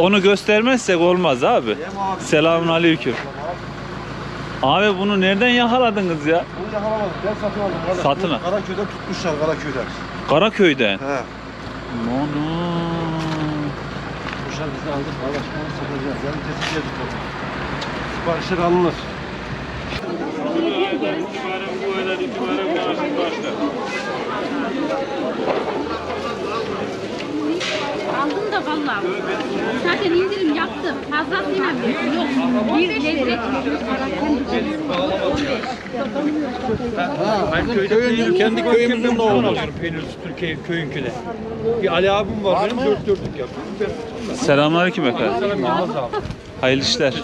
Onu göstermezsek olmaz abi. Selamun aleyküm. Abi bunu nereden yakaladınız ya? Bunu yakalamadık. Ben satın aldım. Kardeş. Satın al. Karaköy'den tutmuşlar Karaköy'den. Karaköy'den. He. Mono. Kuşlar bizi aldık. Kardeş bunu satacağız. Yani keseceğiz bunu. Siparişler alınır. Aldım da vallahi. Zaten indirim yaptım. Fazlasıyla verdim. Yok. Bir lezzet. Köyün, kendi köyümüzün de olur. Peynir Türkiye köyünküde. Bir Ali abim var, benim dört dörtlük yapıyor. Selamünaleyküm efendim. Hayırlı işler.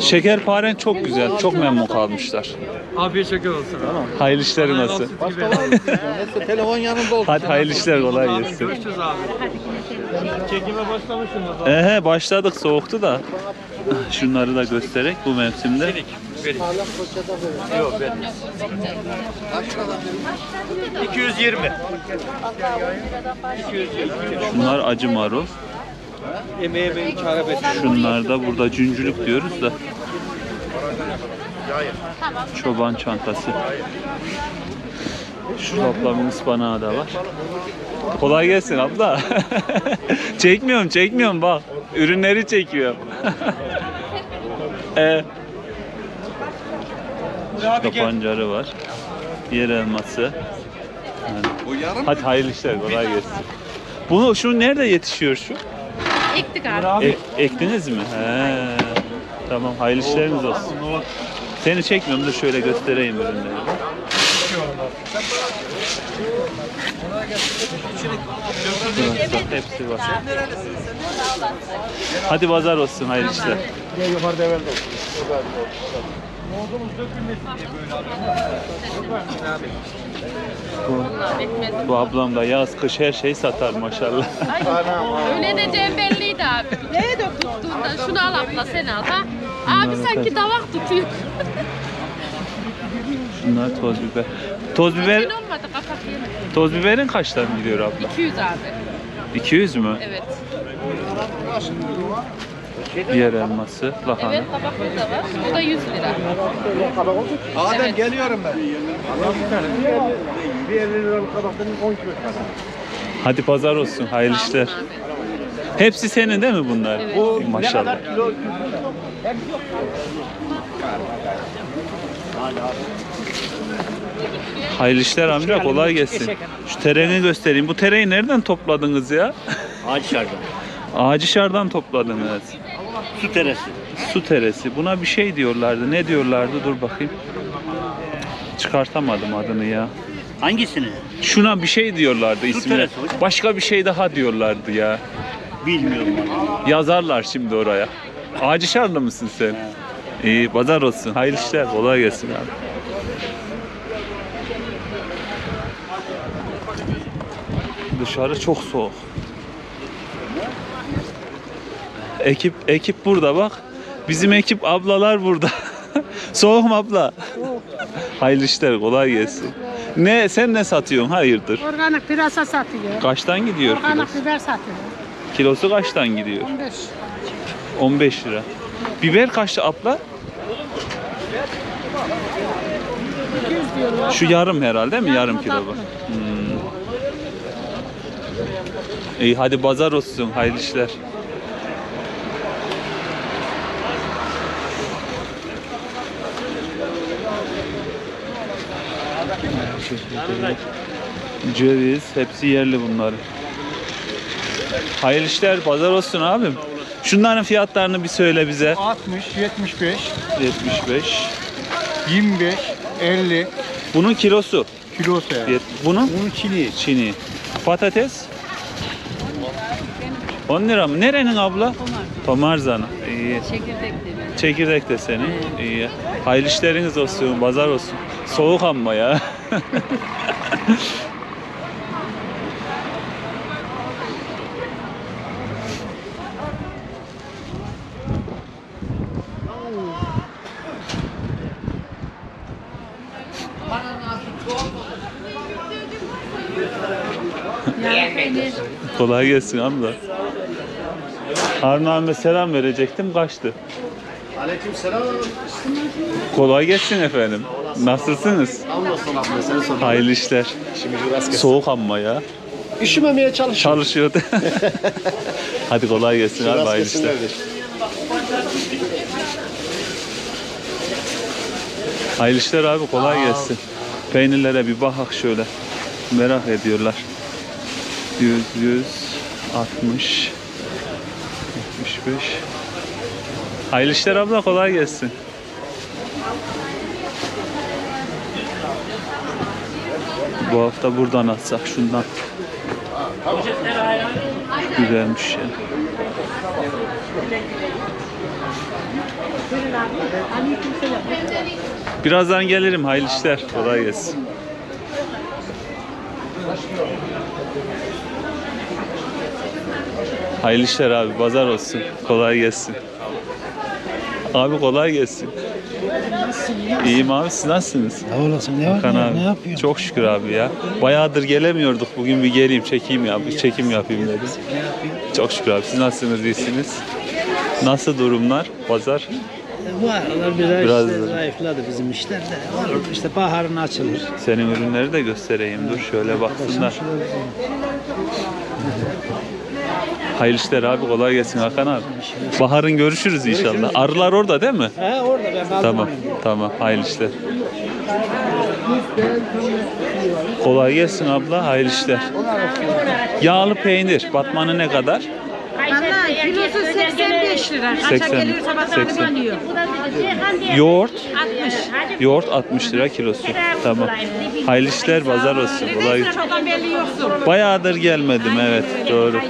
Şekerparen çok güzel. Çok memnun kalmışlar. Abiye şeker olsun. Hayırlı işleri nasıl? Neyse telefon yanında olsun. Hadi hayırlı işler kolay gelsin. Görüşürüz abi. Çekime başlamışsınız. Ehe başladık soğuktu da. Şunları da göstererek bu mevsimde. Verik. Yok vermez. 220. 220. Şunlar acı marul. Emeğe çare bekliyorum. Şunlar da burada cüncülük diyoruz da. Çoban çantası. Şu ablamın ıspanağı da var. Kolay gelsin abla. çekmiyorum çekmiyorum bak. Ürünleri çekiyorum. e, Şurada pancarı var. Yer elması. Yani. Hadi hayırlı işler kolay gelsin. Bunu şu nerede yetişiyor şu? Ektik abi. Ek- ektiniz mi? He. Tamam hayırlı işleriniz olsun. Seni çekmiyorum da şöyle göstereyim ürünleri. Evet, hepsi var. Hadi pazar olsun hayırlı işler. Yukarıda evvel de Bu, bu ablam da yaz kış her şey satar maşallah. Öyle ne belliydi abi. Neye tuttuğunda şunu al abla sen al ha. Abi sanki davak tutuyor. Şunlar toz biber. Toz biber, olmadı kapak toz biberin kaçtan gidiyor abla? 200 abi. 200 mü? Evet. Yer elması, lahana. Evet tabaklı da var. O da 100 lira. Adem Evet. geliyorum ben. Bir 50 liralık kabaktan 10 kilo. Hadi pazar olsun, hayırlı işler. Hepsi senin değil mi bunlar? Evet. Maşallah. Hayırlı işler amca kolay gelsin. Şu tereini göstereyim. Bu tereyi nereden topladınız ya? Ağaçlardan. Ağacışar'dan topladınız. Su terası. Su teresi. Buna bir şey diyorlardı. Ne diyorlardı? Dur bakayım. Çıkartamadım adını ya. Hangisini? Şuna bir şey diyorlardı ismine. teresi hocam. Başka bir şey daha diyorlardı ya. Bilmiyorum. Yazarlar şimdi oraya. Ağacışarlı mısın sen? İyi, pazar olsun. Hayırlı işler. Kolay gelsin abi. Dışarı çok soğuk. Ekip ekip burada bak. Bizim ekip ablalar burada. soğuk mu abla? Hayırlı işler. Kolay gelsin. Ne sen ne satıyorsun? Hayırdır? Organik pırasa satıyor. Kaçtan gidiyor kilosu? Organik biber satıyor. Kilosu kaçtan gidiyor? 15. 15 lira. Biber kaçtı abla? 200 diyorlar. Şu yarım herhalde değil mi? Yarım Yarım kilo tatlı. Hmm. İyi hadi pazar olsun. Hayırlı işler. Ceviz, hepsi yerli bunlar. Hayırlı işler, pazar olsun abim. Şunların fiyatlarını bir söyle bize. 60, 75, 75. 25, 50 Bunun kilosu. kilosu yani. Yet- Bunun Bunun çini. Çini. Patates? 10 lira mı? Nerenin abla? Tomarzana. İyi. Çekirdek de. Çekirdek de senin. İyi. Hayırlı işleriniz olsun, pazar olsun. Soğuk amma ya. Kolay gelsin abla. Harun abime selam verecektim kaçtı. Aleyküm selam. Kolay gelsin efendim. Nasılsınız? Hamdolsun abla seni sorayım. Hayırlı işler. İşimizi rast gelsin. Soğuk ama ya. Üşümemeye çalış. Çalışıyordu. Hadi kolay gelsin abi hayırlı işler. Hayırlı işler abi kolay gelsin. Peynirlere bir bakak şöyle. Merak ediyorlar. 100, 100, 60, 75. Hayırlı işler abla kolay gelsin. Bu hafta buradan atsak şundan. Güzelmiş ya. Birazdan gelirim. Hayırlı işler. Kolay gelsin. Hayırlı işler abi. Pazar olsun. Kolay gelsin. Abi kolay gelsin. İyiyim abi siz nasılsınız? Sağ olasın. Ne var? Hakan abi. ne yapıyorsun? Çok şükür abi ya. Bayağıdır gelemiyorduk. Bugün bir geleyim çekeyim ya. Bir çekim yapayım dedim. Çok şükür abi. Siz nasılsınız? iyisiniz? Nasıl durumlar? Pazar? Bu aralar biraz, Biraz işte zayıfladı bizim işler de. Olur işte baharın açılır. Senin ürünleri de göstereyim. Dur şöyle baksınlar. Hayırlı işler abi. Kolay gelsin Hakan abi. Baharın görüşürüz inşallah. Arılar orada değil mi? He orada ben. Tamam. Tamam. Hayırlı işler. Kolay gelsin abla. Hayırlı işler. Yağlı peynir. Batmanı ne kadar? Vallahi kilosu 85 lira. Kaça 80, geliyorsa bakalım 80. dönüyor. Yoğurt. 60. Yoğurt 60 lira kilosu. Tamam. Hayırlı işler. Pazar olsun. Kolay gelsin. Çoktan belli yoksun. Bayağıdır gelmedim evet doğru.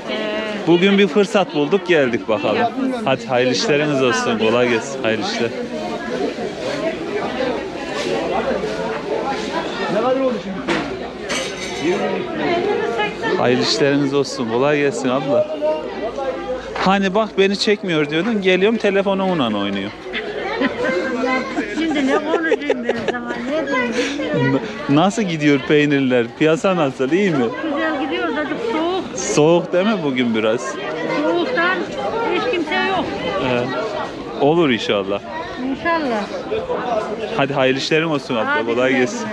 Bugün bir fırsat bulduk geldik bakalım. Hadi hayırlı işleriniz olsun. Kolay gelsin. Hayırlı işler. Hayırlı işleriniz olsun. Kolay gelsin abla. Hani bak beni çekmiyor diyordun. Geliyorum telefonumla oynuyor. Şimdi ne konuşayım ben sana? Ne diyeyim? Nasıl gidiyor peynirler? Piyasa nasıl? İyi mi? Soğuk. Soğuk değil mi bugün biraz? Soğuktan hiç kimse yok. Ee, olur inşallah. İnşallah. Hadi hayırlı işlerin olsun abla. Kolay gelsin.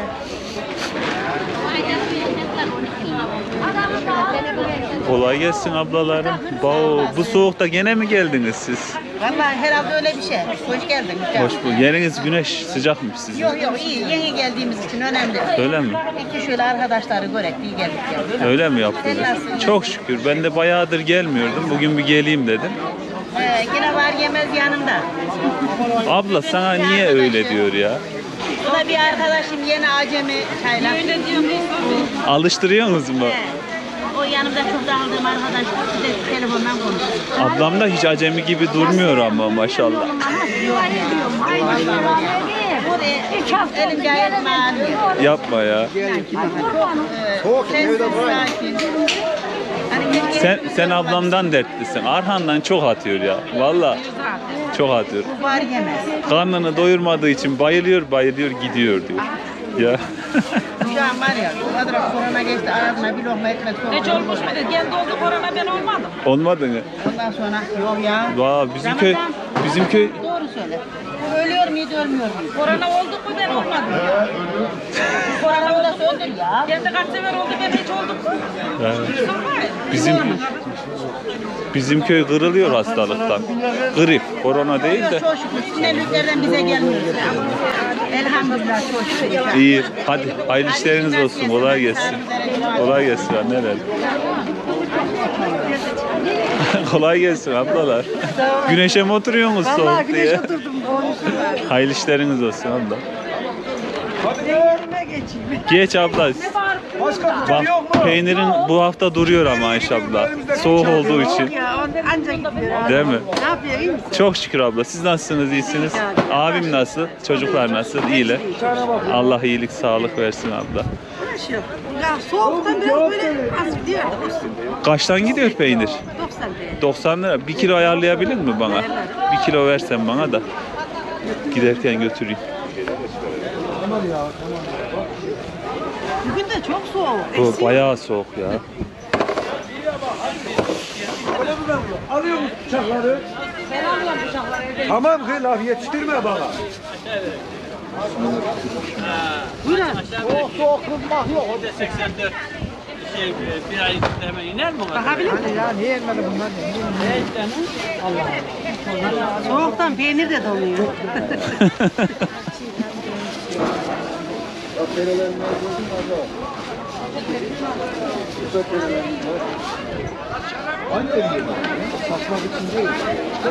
Kolay gelsin ablalarım. Bao, bu soğukta gene mi geldiniz siz? Vallahi herhalde öyle bir şey. Hoş geldin. Hoş bulduk. Yeriniz güneş sıcakmış sizin. Yok yok iyi. Yeni geldiğimiz için önemli. Öyle mi? Peki şöyle arkadaşları görek diye geldik. Yani. Öyle mi yaptınız? Çok şükür. Ben de bayağıdır gelmiyordum. Bugün bir geleyim dedim. Ee, yine var yemez yanında. Abla sana niye öyle diyor ya? Bu da bir arkadaşım yeni acemi diyorum. Alıştırıyor musun bu? O yanımda çok da aldığım arkadaş bir de telefondan konuşuyor. Ablam da hiç acemi gibi durmuyor ama maşallah. Ağrıyor. Yapma ya. Sakin. Hani Sen sen ablamdan dertlisin. Arhan'dan çok atıyor ya. Valla çok atıyor. Var yemez. Karnını doyurmadığı için bayılıyor bayılıyor gidiyor diyor. Ya. An var ya o kadar korona geçti ağzına bir lokma ekmek soktu. Hiç olmuş mu? Kendi oldu korona ben olmadım. Olmadı mı? Ondan sonra yok ya. Vay bizim köy bizim köy Doğru söyle. Ölüyor muydu ölmüyor muydu? Korona olduk mu ben olmadım. Korona o da söndür ya. Kendi kaç sefer oldu ben hiç olduk mu? Ha, bizim bizim köy kırılıyor hastalıktan. Grip, korona değil de. Çok şükür sinirliklerden bize gelmiyor. Elhamdülillah çok şükür. İyi. Hadi hayırlı işleriniz olsun. Kolay gelsin. Kolay gelsin anneler. Kolay gelsin ablalar. Güneşe mi oturuyorsunuz soğuk diye? Hayırlı işleriniz olsun abla. Geç abla. Bak peynirin bu hafta duruyor ama Ayşe abla. Soğuk olduğu için. Gidiyor. Değil mi? Ne yapıyor iyi misin? Çok şükür abla. Siz nasılsınız? iyisiniz? Abim nasıl? Çocuklar nasıl? İyiler. Allah iyilik, sağlık versin abla. Ya soğuktan biraz böyle az gidiyor. Kaçtan gidiyor peynir? 90 lira. 90 lira. Bir kilo ayarlayabilir mi bana? Bir kilo versen bana da. Giderken götüreyim. Bugün de çok soğuk. Bu bayağı soğuk ya. ben bunu. Alıyor musun bıçakları? Ben alıyorum bıçakları. Tamam kız laf yetiştirme bana. Soğuk soğuk kızmak yok. 84 şey bir ay hemen iner mi? Soğuktan peynir de donuyor.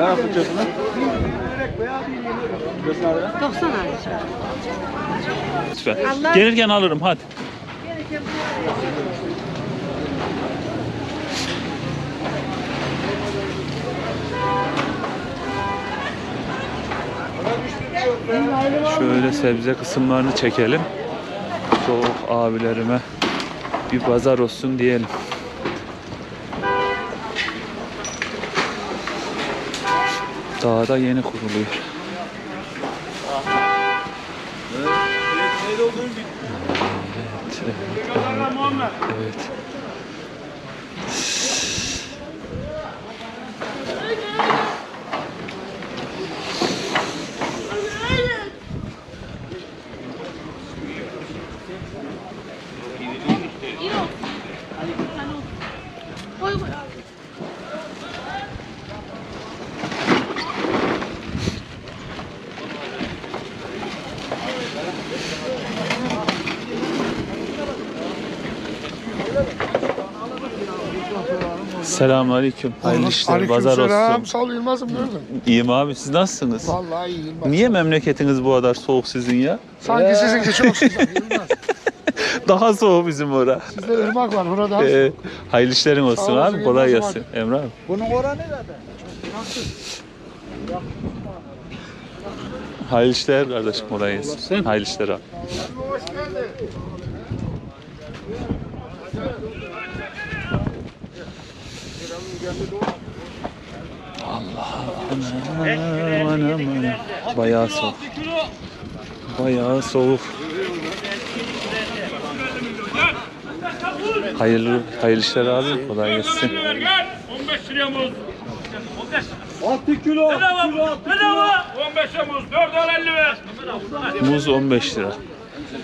Yapacaksın lan? 90 ay. Lütfen. Gelirken alırım hadi. Şöyle sebze kısımlarını çekelim. Soğuk abilerime bir pazar olsun diyelim. Dağda yeni kuruluyor. Evet, evet, evet, evet. Selamünaleyküm. Hayırlı işler, pazar olsun. Sağ ol Yılmaz'ım. İyiyim abi, siz nasılsınız? Vallahi iyi Yılmaz. Niye memleketiniz bu kadar soğuk sizin ya? Sanki çok sıcak Yılmaz. Daha soğuk bizim ora. Sizde ırmak var burada. Ee, hayırlı işlerin olsun Sağ olasın, abi. Kolay Yılmaz'ım gelsin. Emre abi. Bunun oranı nerede? Hayırlı işler kardeşim. Kolay gelsin. Hayırlı işler abi. Allah aman aman aman. Bayağı soğuk. Bayağı soğuk. Hayırlı hayırlı işler abi. Kolay gelsin. 15 liraya muz. 6 kilo. Bedava. Bedava. 15'e muz. 4 al 50 ver. Muz 15 lira.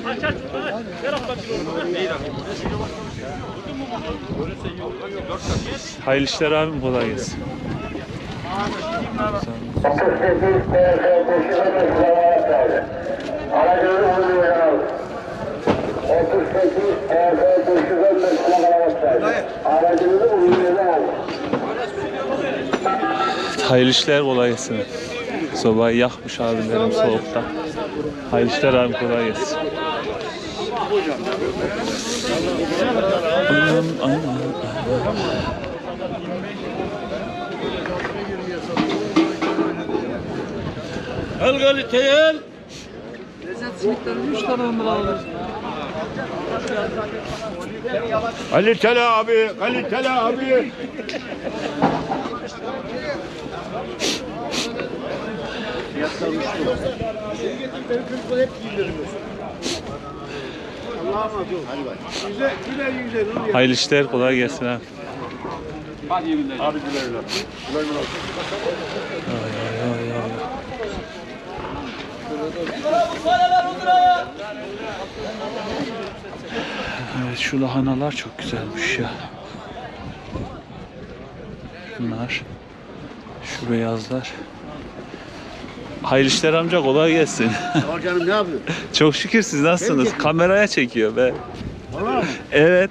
Aç aç. Ver abla kiloyu. Hayırlı işler abim kolay gelsin. Hayırlı işler kolay gelsin. Sobayı yakmış abilerim soğukta. Hayırlı işler abim kolay gelsin. Anam, anam. Al kaliteyi al. Kaliteli abi. Kaliteli abi. Hayırlı işler kolay gelsin abi. Güle. Ay, ay, ay. Evet şu lahanalar çok güzelmiş ya. Bunlar. Şu beyazlar. Hayırlı işler amca kolay gelsin. Al canım ne yapıyorsun? çok şükür siz nasılsınız? Kameraya çekiyor be. Valla mı? Evet.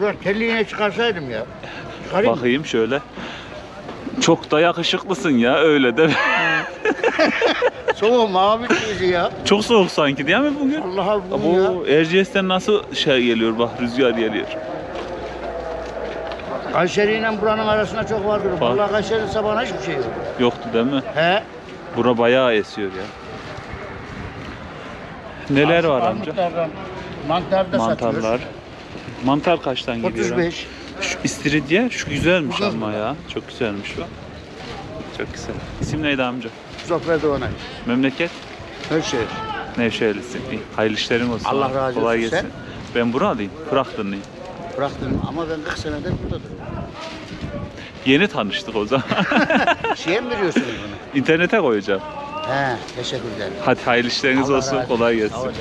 Ulan telliğine çıkarsaydım ya. Çıkarayım mı? Bakayım şöyle. Çok da yakışıklısın ya öyle de. Soğuk mavi çizgi ya. çok soğuk sanki değil mi bugün? Allah'a bugün ya. Bu Erciyes'ten nasıl şey geliyor bak rüzgar geliyor. Kayseri ile buranın arasında çok vardır. Var. Vallahi Kayseri'nin sabahına hiçbir şey yok. Yoktu değil mi? He? Bura bayağı esiyor ya. Neler var amca? Armutlardan mantar da Mantarlar. satıyoruz. Mantar kaçtan gidiyor? 35. Şu istiridye şu güzelmiş ama ya. Çok güzelmiş bu. Çok güzel. İsim neydi amca? Zafer Doğanay. Memleket? Şey. Nevşehirlisin. İyi. Hayırlı işlerin olsun. Allah abi. razı Kolay olsun. gelsin. Ben buralıyım. Fıraktınlıyım. Bıraktım ama ben 40 senedir buradadır. Yeni tanıştık o zaman. Şeye mi veriyorsunuz bunu? İnternete koyacağım. He, teşekkürler. Hadi hayırlı işleriniz Allah olsun. razı Kolay Sağ gelsin. olun.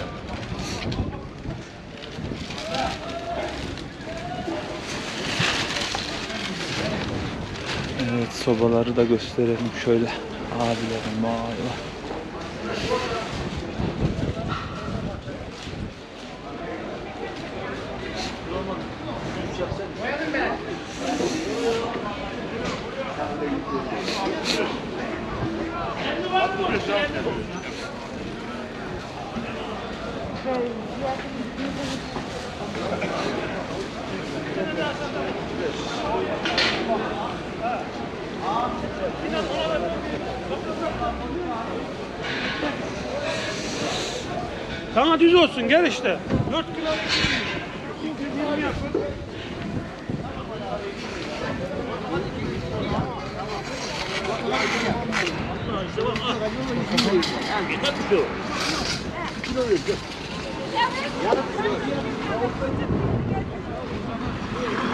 Evet sobaları da gösterelim şöyle. Abilerim vay vay. Düz olsun gel işte. 4 kilo.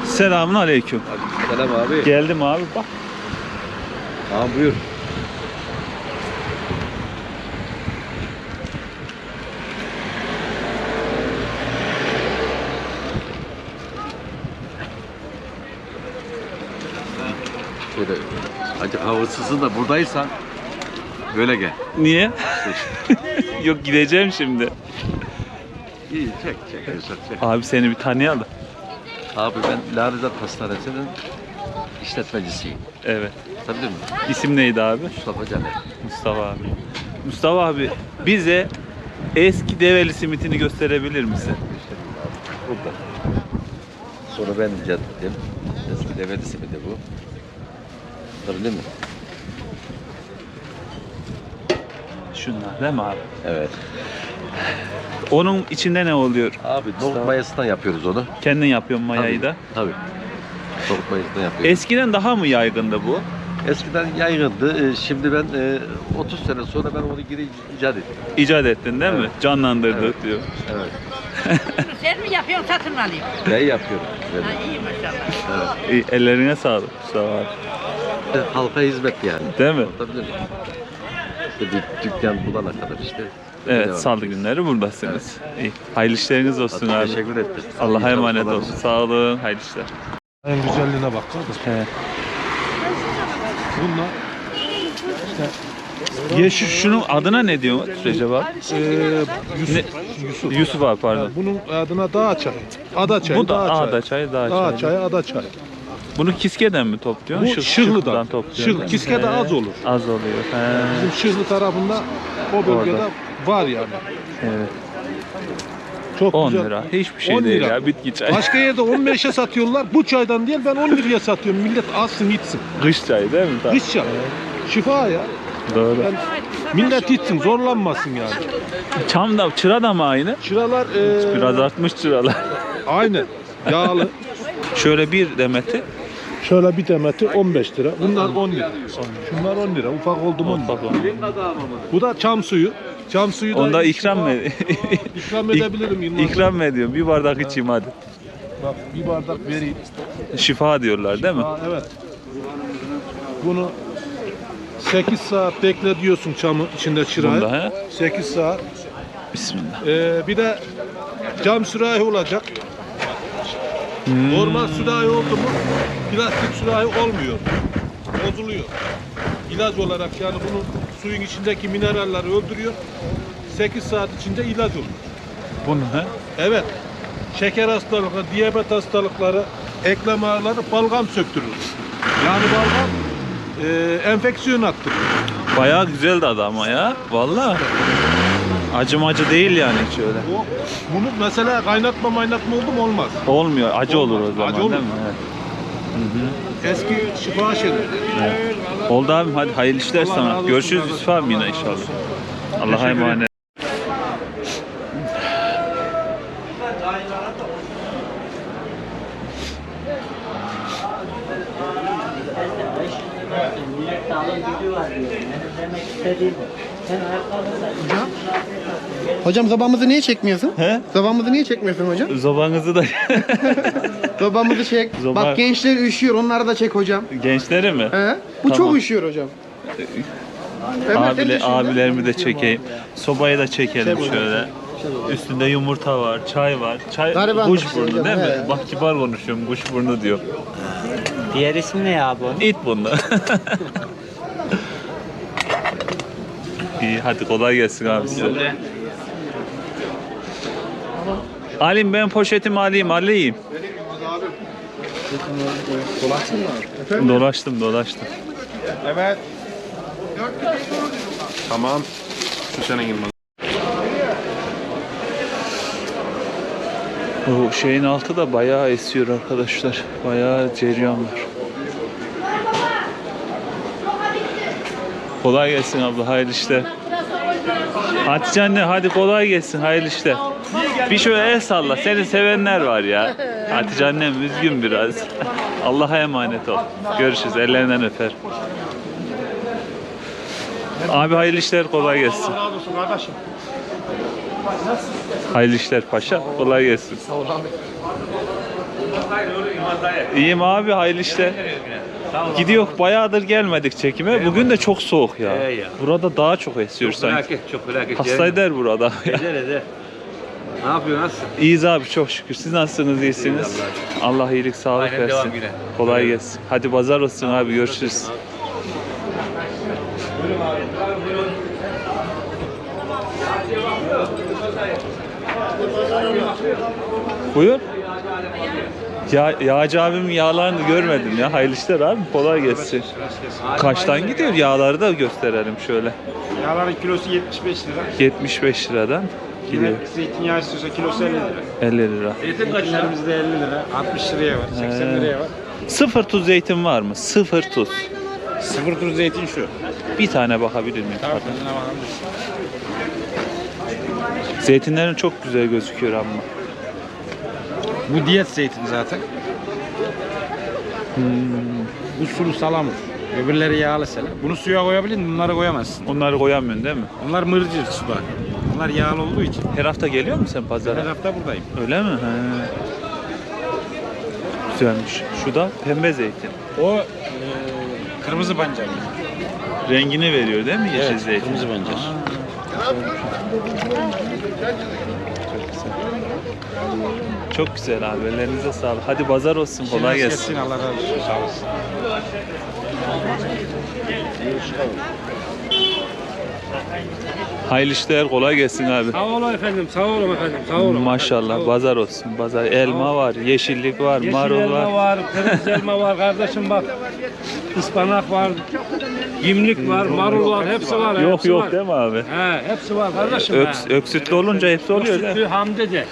Selamun aleyküm. Selam abi. Geldim abi bak. Tamam buyur. Acı havasızın da buradaysan böyle gel. Niye? Yok gideceğim şimdi. İyi çek çek Esat çek. Abi seni bir tanıyalım. Abi ben Larizat Hastanesi'nin işletmecisiyim. Evet. Tabii mi? İsim neydi abi? Mustafa Caner. Mustafa abi. Mustafa abi bize eski develi simitini gösterebilir misin? Burada. Sonra ben icat ettim. Eski devletisi mi de bu? Tabii değil mi? Şunlar değil mi abi? Evet. Onun içinde ne oluyor? Abi nohut mayasından yapıyoruz onu. Kendin yapıyorsun mayayı da. Tabii. Nohut mayasından yapıyoruz. Eskiden daha mı yaygındı bu? Eskiden yaygındı. Ee, Şimdi ben e, 30 sene sonra ben onu geri icat ettim. İcat ettin değil mi? Evet. Canlandırdık Evet. diyor. Evet. Sen mi yapıyorsun satın mı alayım? Ben yapıyorum. Böyle. Ha, iyi maşallah. İyi, ellerine sağlık Mustafa abi. Evet. Halka hizmet yani. Değil mi? Mi? İşte bir dükkan bulana kadar işte. Evet, salı günleri buradasınız. İyi. Hayırlı işleriniz olsun Hadi abi. Teşekkür ettim. Allah'a İyi emanet çalışmalar. olun. Sağ olun. Hayırlı işler. En güzelliğine bak kardeşim. Evet. Bunlar Yeşil şunun adına ne diyor Recep abi? eee Yusuf. Ne- Yusuf. Yusuf abi pardon. Bunun adına dağ çayı. Ada çayı. Bu da dağ ağda çayı, dağ Dağ çayı. çayı, ada çayı. Bunu kiskeden mi topluyorsun? Bu Şık- Şıhlı'dan. Topluyorsun. Şıhlı? Kiske'de az olur. Az oluyor. He. Bizim Şırlı tarafında o bölgede Orada. var yani. Evet. Çok 10 güzel. lira. Hiçbir şey 10 değil lira. ya. Bitki çay. Başka yerde 15'e satıyorlar. Bu çaydan değil ben 10 liraya satıyorum. Millet alsın içsin. Kış çayı değil mi? Tabii. Kış çayı. Şifa ya. Doğru. Ben, millet içsin zorlanmasın yani. Çam da, çıra da mı aynı? Çıralar eee Biraz artmış çıralar. aynı. Yağlı. Şöyle bir demeti. Şöyle bir demeti 15 lira. Bunlar 10 lira. Şunlar 10 lira. Ufak oldu mu 10 lira. Bu da çam suyu. Çam suyu da Onda ikram mı? ikram edebilirim Yılmaz. ikram mı ediyorum? Bir bardak içeyim hadi. Bak bir bardak vereyim. Şifa diyorlar değil mi? Aa, evet. Bunu 8 saat bekle diyorsun çamı içinde çırayı. Bunda he? 8 saat. Bismillah. Ee, bir de cam sürahi olacak. Hmm. Normal sürahi oldu mu plastik sürahi olmuyor. Bozuluyor. İlaç olarak yani bunun suyun içindeki mineralleri öldürüyor. 8 saat içinde ilaç olur. Bunu he? Evet. Şeker hastalıkları, diyabet hastalıkları, eklem ağrıları balgam söktürür. Yani balgam e, enfeksiyon attırır. Bayağı güzeldi adama ya. Vallahi. Acımacı değil yani hiç öyle. O, bunu mesela kaynatma maynatma oldu mu olmaz. Olmuyor. Acı olur o zaman Acı olur. değil mi? Evet. Eski şifa şeyleri. Oldu abi hadi hayırlı işler Allah razı sana. olsun Görüşürüz kardeşim. Yusuf abi yine Allah razı inşallah. olsun. Allah'a Teşekkür emanet. Hocam zabamızı niye çekmiyorsun? He? Zabamızı niye çekmiyorsun hocam? Zobanızı da Zabamızı çek. Zoba- Bak gençler üşüyor onları da çek hocam. gençleri mi? He? Bu Tamam. çok üşüyor hocam. Sen Abile, düşün abilerimi de çekeyim. Sobayı da çekelim şöyle. Üstünde yumurta var, çay var. Çay Gariban kuş burnu hocam, değil mi? he. Bak kibar konuşuyorum, kuş burnu diyor. Diğer ismi ne ya bu? İt bunu. İyi hadi kolay gelsin abi size. Alayım ben poşetimi alayım, alayım. Dolaştım, dolaştım. Evet. Tamam. Şu senin Yılmaz. Bu şeyin altı da bayağı esiyor arkadaşlar. Bayağı cereyan var. Kolay gelsin abla, hayırlı işler. Hatice anne hadi kolay gelsin, hayırlı işler. Bir şöyle el salla, seni sevenler var ya. Hatice annem üzgün biraz. Allah'a emanet ol. Görüşürüz, ellerinden öper. Abi hayırlı işler, kolay gelsin. Hayırlı işler paşa. Kolay gelsin. İyiyim abi hayırlı işler. Gidiyor bayağıdır gelmedik çekime. Bugün de çok soğuk ya. Burada daha çok esiyor sanki. Felaket, çok felaket. Hastaydılar burada. Eder eder. Ne yapıyorsun nasılsın? İyiyiz abi çok şükür. Siz nasılsınız? iyisiniz? Allah iyilik sağlık Aynen, versin. devam güne. Kolay gelsin. Hadi pazar olsun abi görüşürüz. Buyur. Ya, Yağcı abimin yağlarını görmedim ya. Hayırlı işler abi. Kolay gelsin. Kaçtan gidiyor? Yağları da gösterelim şöyle. Yağların kilosu 75 lira. 75 liradan gidiyor. Zeytinyağı istiyorsa kilosu 50 lira. 50 lira. Zeytin kaç lira? Elimizde 50 lira, 60 liraya var, 80 He. liraya var. Sıfır tuz zeytin var mı? Sıfır tuz. Sıfır tur zeytin şu. Bir tane bakabilir miyim? Tadına bakabilirsin. Zeytinlerin çok güzel gözüküyor ama. Bu diyet zeytin zaten. Bu sulu salam. Öbürleri yağlı selam. Bunu suya koyabilir bunları koyamazsın. Onları koyamıyorsun değil mi? Onlar mırcır suda. Onlar yağlı olduğu için. Her hafta geliyor musun sen pazara? Her hafta buradayım. Öyle mi? He. Güzelmiş. Şu da pembe zeytin. O e, kırmızı pancar. Rengini veriyor değil mi yeşil Evet, zeytin? kırmızı pancar. Çok güzel abi. Ellerinize sağlık. Hadi pazar olsun. Kolay gelsin. Allah razı olsun. Sağ olasın. Hayırlı işler. Kolay gelsin abi. Sağ olun efendim, sağ olun efendim, sağ olun. Maşallah. Pazar olsun. Pazar. Elma var, yeşillik var, Yeşil marul elma var. var, kırmızı elma var kardeşim bak. Ispanak var, gimlik var, marul var, hepsi var. Yok hepsi yok var. değil mi abi? He, hepsi var kardeşim. Öks, öksütlü olunca hepsi oluyor değil mi? Sütlü hamde de.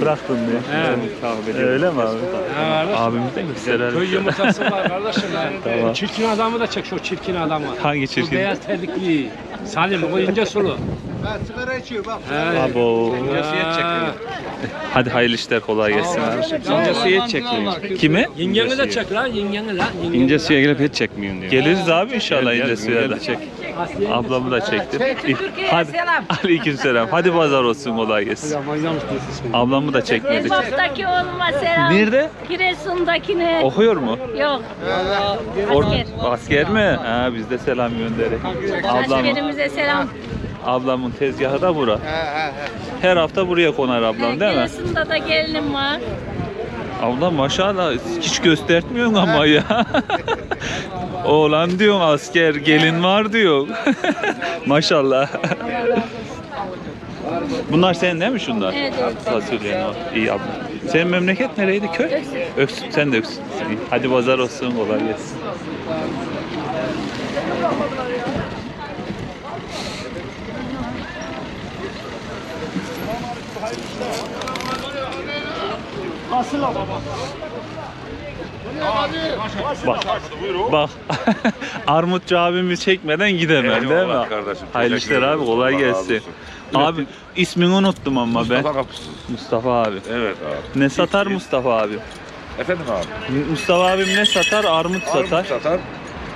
Bıraktım diye. He. Öyle mi abi? He. Abimiz de gösterelim. Köy yumurtası var kardeşim. he. Tamam. Çirkin adamı da çek şu çirkin adamı. Hangi Bu çirkin? beyaz terlikli. Salim o ince sulu. Ben sigara içiyor bak. He. Abo. Ha. Hadi hayırlı işler kolay gelsin abi. İnce suya çekmiyor. Kimi? Yengeni de çek lan, yengeni lan. İnce suya gelip hiç çekmiyorsun diyor. Geliriz abi inşallah ince suya da. de çek. Ablamı da çektim. Hadi. Aleyküm selam. Hadi pazar olsun kolay gelsin. Ablamı da çekmedik. Elbap'taki oğluma selam. Nerede? Giresun'dakine. Okuyor mu? Yok. Or- Asker. Asker mi? Ha biz de selam gönderelim. Ablam, Askerimize selam. ablamın tezgahı da bura. Her hafta buraya konar ablam değil mi? Giresun'da da gelinim var. Ablam maşallah hiç göstermiyorsun ama ya. Oğlan diyorsun asker, gelin var diyor. maşallah. Bunlar senin değil mi şunlar? Evet, evet. Fasulyen var. İyi abla. Senin memleket nereydi köy? Öksüt. Öksüt. Sen de Öksüt. Hadi pazar olsun kolay gelsin. Bak, bak. Armutçu abimi çekmeden gidemem değil mi? Eyvallah kardeşim, Hayırlı teşekkür işler abi, ederim. kolay Allah razı gelsin. olsun. Abi ismini unuttum ama ben. Mustafa Kapısız. Mustafa abi. Evet abi. Ne satar Mustafa abi? Efendim abi. Mustafa abim ne satar? Armut satar. Armut satar.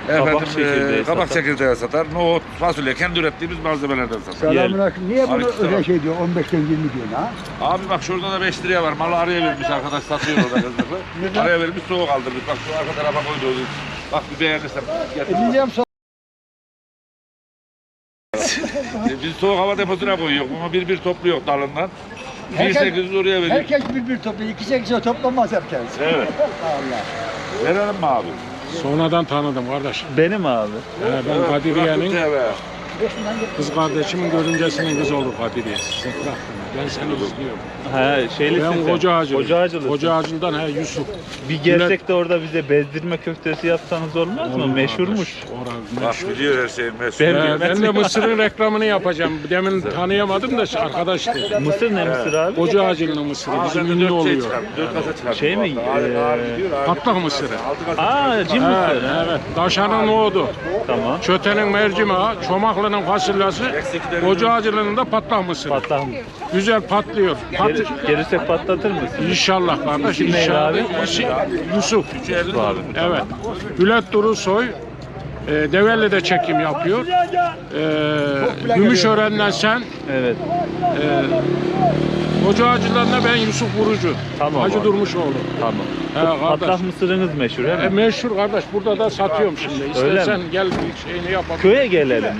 Kabak çekirdeği kabak satar. çekirdeği satar. Nohut, fasulye kendi ürettiğimiz malzemelerden satar. Selamünaleyküm. Niye bunu Aleyküm öyle selam. şey diyor? 15'ten 20 diyor ha? Abi bak şurada da 5 liraya var. Malı araya vermiş arkadaş satıyor orada kızlıklı. araya vermiş soğuk aldırmış. Bak şu arka tarafa koydu. Bak bir beğenirsen. getir. Diyeceğim Biz soğuk hava deposuna koyuyoruz ama bir bir topluyor dalından. Herkes- 1800 oraya veriyor. Herkes bir bir topluyor. İki sekiz toplamaz herkes. Evet. Verelim mi abi? Sonradan tanıdım kardeş. Benim abi. He, ben Kadiriye'nin Evet. Kız kardeşimin görümcesinin kızı olur bıraktım. Ben seni izliyorum. He şeylisin Ben sen. Koca Ağacılı. Koca Ağacılısın. Koca Ağacılı'dan he Yusuf. Bir gelsek de orada bize bezdirme köftesi yapsanız olmaz mı? Olur Meşhurmuş. Orası Bak meşhur. biliyor her şeyi meşhur. Ben- He, ben de Mısır'ın reklamını yapacağım. Demin tanıyamadım da arkadaştı. Mısır ne mısır abi? Koca Ağacılı'nın Mısırı. Bizim Bizim ünlü şey oluyor. Dört kasa çıkar. Şey mi? Ee, ağır Patlak mısırı. Aa cim Evet, mısır. ha? evet. Daşanın nohudu. Tamam. Çötenin mercimeği, Çomaklı'nın fasulyesi, Eksikleri- Koca Ağacılı'nın da patlak mısırı. Patlar mı? Güzel patlıyor. Pat Geri, gelirsek patlatır mısın? İnşallah kardeş. İsim neydi inşallah. abi? İşi- Yusuf. Yusuf abi. Evet. Bülent Durusoy e, Develi'de çekim yapıyor. E, Gümüşören'den sen, Evet. e, Koca Ağacılar'da ben Yusuf Vurucu. Tamam Hacı abi. Durmuşoğlu. Tamam. He, kardeş. Patlak mısırınız meşhur he E, mi? meşhur kardeş. Burada da satıyorum şimdi. Öyle İstersen mi? gel bir şeyini yapalım. Köye gelelim.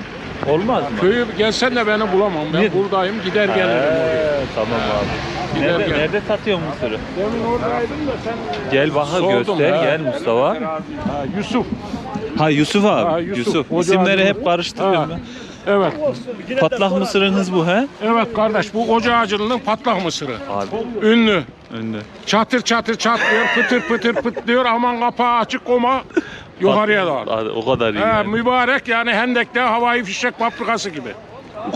Olmaz mı? Köyü gelsen de beni bulamam. Ben Niye? buradayım. Gider gelirim oraya. He, tamam abi. Gider Nerede, gel. nerede satıyorsun mısırı? Demin oradaydım da sen... Gel bakar Sordum, göster he. gel Mustafa. Ha, Yusuf. Ha Yusuf abi. Ha, Yusuf. Yusuf. İsimleri hep karıştırıyorum Ha. ben. Evet. Patlak mısırınız bu he? Evet kardeş bu Koca Ağacılı'nın patlak mısırı. Abi Ünlü. önde. Çatır çatır çatlıyor, pıtır pıtır pıtlıyor. Aman kapağı açık koma yukarıya doğru. Hadi, o kadar iyi. He, yani. mübarek yani Hendek'te havai fişek fabrikası gibi.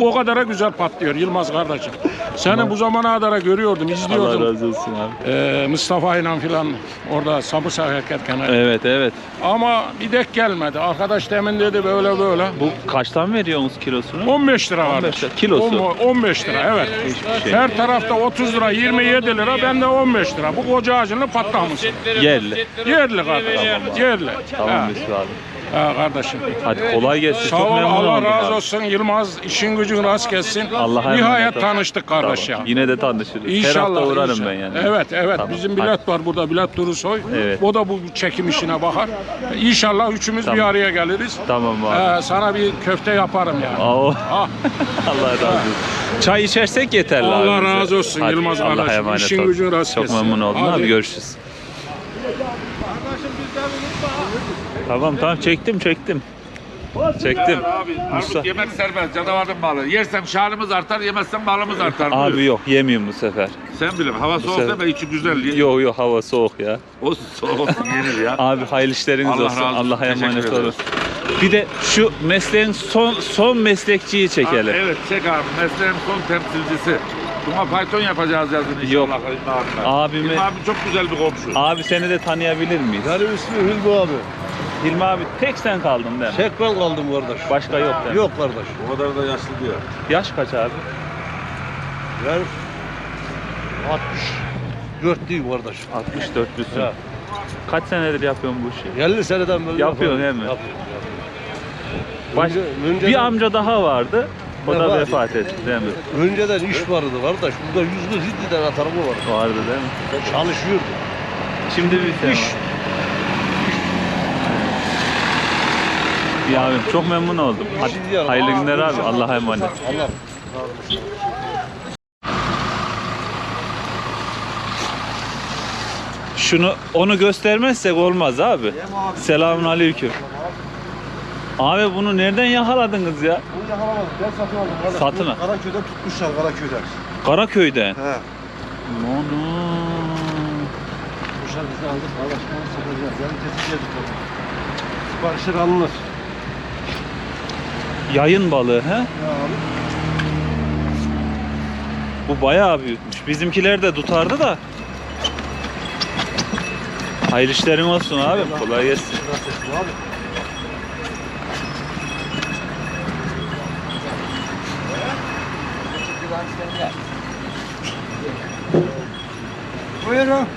O kadara güzel patlıyor Yılmaz kardeşim. Seni bu zamana kadar görüyordum, Allah izliyordum. razı olsun abi. Ee, Mustafa ile filan orada Samırsak Hareket kenarı. Evet evet. Ama bir dek gelmedi. Arkadaş demin dedi böyle böyle. Bu kaçtan veriyorsunuz kilosunu? 15 lira var. 15 lira. Kilosu. 15 lira evet. Hiçbir şey. Her tarafta 30 lira, 27 lira, bende 15 lira. Bu koca ağacını patlamış. Yerli. Yerli kardeş. Yerli. Tamam Ha, Mesut abi. Ha kardeşim. Hadi kolay gelsin. Sağ Çok ol, memnun Allah oldum razı abi. olsun Yılmaz. işin gücün rast gelsin. Allah'a emanet Nihayet ol. tanıştık kardeş Tamam. ya. Yine de tanışırız. Her İnşallah. hafta uğrarım inşallah. ben yani. Evet evet. Tamam. Bizim Hadi. var burada. Bilet Durusoy. Evet. O da bu çekim işine bakar. İnşallah üçümüz Tamam. bir araya geliriz. Tamam abi. Ee, sana bir köfte yaparım yani. Aa, Ah, Allah razı olsun. Çay içersek yeterli abi. Allah bize. razı olsun Hadi, Yılmaz Allah'a kardeşim. emanet İşin ol. gücün rast Çok gelsin. memnun oldum Hadi. abi. Görüşürüz. Tamam tamam çektim çektim. Çektim. Abi, Musa. armut yemek serbest, canavarın malı. Yersem şanımız artar, yemezsem malımız artar. Abi Buyur. yok yemiyorum bu sefer. Sen bilin, hava soğuk sefer- deme, içi güzel. Yok yok hava soğuk ya. O soğuk olsun yenir ya. Abi hayırlı işleriniz Allah olsun. Allah'a emanet olun. Bir de şu mesleğin son son meslekçiyi çekelim. Abi, evet, çek abi. Mesleğin son temsilcisi. Buna fayton yapacağız yazın inşallah. Yok. Abime. Abi çok güzel bir komşu. Abi seni de tanıyabilir miyiz? İsmim Hülbü abi. Hilmi abi tek sen kaldın değil mi? Tek ben kaldım kardeş. Başka yok değil mi? Yok kardeş. O kadar da yaşlı diyor. Yaş kaç abi? Ben 64 değil kardeş. 64'lüsün. Ya. Kaç senedir yapıyorsun bu işi? 50 seneden beri Yapıyorsun yapıyorum. değil mi? Yapıyorum. Baş, Önce- önceden- bir amca daha vardı. O da var? vefat etti değil mi? Önceden iş vardı kardeş. Burada yüzlü ciddi tane tarafı vardı. Vardı değil mi? Çalışıyordu. Şimdi bir sen İş. İyi abi çok memnun oldum. Hadi, hayırlı günler abi. Allah'a emanet. Allah. Şunu onu göstermezsek olmaz abi. Selamun aleyküm. Abi bunu nereden yakaladınız ya? Bunu yakalamadım. Ben satın aldım kardeş. Satın al. Karaköy'den tutmuşlar Karaköy'den. Karaköy'den. He. Onu. Kuşlar bizi aldık. Bunu satacağız. Yani onu. Siparişler alınır. Yayın balığı he? Bu bayağı büyükmüş. Bizimkiler de tutardı da. Hayırlı işlerin olsun abi. Kolay gelsin. Buyurun.